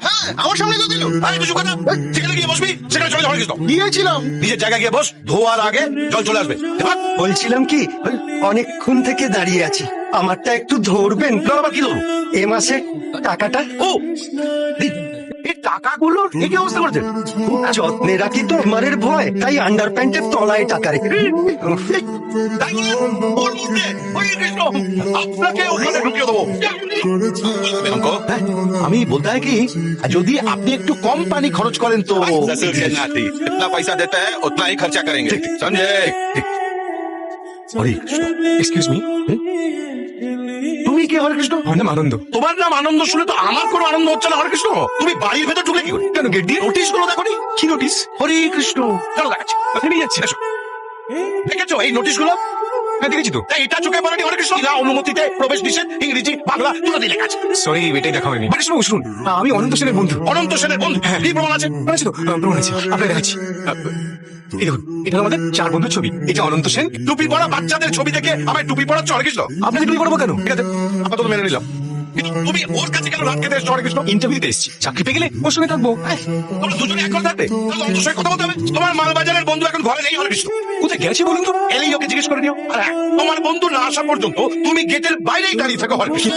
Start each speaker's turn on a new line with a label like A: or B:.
A: হ্যাঁ ধোয়ার আগে জল চলে আসবে
B: বলছিলাম কি অনেকক্ষণ থেকে দাঁড়িয়ে আছি আমারটা একটু ধরবেন
A: কি
B: এ মাসের টাকাটা
A: ও এই- এই টাকাগুলোর এই কি অবস্থা করছে
B: খুব যত্নে রাখি তো মারের ভয় তাই আন্ডার প্যান্টের তলায় টাকা রেখে
A: তাই বলে ওর মধ্যে হরে কৃষ্ণ আপনাকে ওখানে ঢুকিয়ে দেবো
C: हमको
A: আমি বলতে হয় কি যদি আপনি একটু কম পানি খরচ করেন তো
C: ससुर के नाती जितना पैसा देता है उतना ही खर्चा करेंगे समझे
A: হরে কৃষ্ণ
D: এক্সকিউজ মি
A: তুমি কি হরে কৃষ্ণ
D: আমার নাম আনন্দ।
A: তোমার নাম আনন্দ শুনে তো আমার কোনো আনন্দ হচ্ছে না হরে কৃষ্ণ তুমি বাড়ির ভেতর ঢুকে কি করে?
D: কেন গেট দিয়ে
A: নোটিশগুলো দেখো
D: কি নোটিস
A: হরে কৃষ্ণ চলো দেখাচ্ছি।
D: নিয়ে যাচ্ছি
A: এসো। দেখেছ এই নোটিশগুলো?
D: হ্যাঁ দেখেছি তো।
A: এটা চোখে পড়েনি হরে কৃষ্ণ অনুমতিতে প্রবেশ নিষেধ ইংরেজি বাংলা দুটো লেখা আছে।
D: সরি এটাই দেখা হয়নি। মানে শুনুন শুনুন। আমি অনন্ত সেনের বন্ধু।
A: অনন্ত সেনের বন্ধু। কি প্রমাণ আছে?
D: আছে তো? প্রমাণ আছে। আপনাকে দেখাচ্ছি। এই দেখুন এটা আমাদের চার বন্ধুর ছবি। এটা অনন্ত সেন
A: টুপি পড়া বাচ্চাদের ছবি দেখে টুপি পড়াচ্ছে
D: আপনাকে টুপি পড়াবো কেন?
A: ঠিক আছে আপাতত মেনে নিলাম। তুমি ওর কাছে কেন রাত খেতে এসছো হরে কৃষ্ণ?
D: ইন্টারভিউ এসেছি। চাকরি পেয়ে গেলে ওর সঙ্গে থাকব।
A: তোমরা দুজনে এক কথা থাকবে। তাহলে অন্তর কথা বলতে হবে। তোমার মালবাজারের বন্ধু এখন ঘরে নেই, হরে কৃষ্ণ।
D: কোথায় গেছে বলুন তো?
A: এলেই ওকে জিজ্ঞেস করে নিও। আর হ্যাঁ তোমার বন্ধু না আসা পর্যন্ত তুমি গেটের বাইরেই দাঁড়িয়ে থাকো, হরে কৃষ্ণ।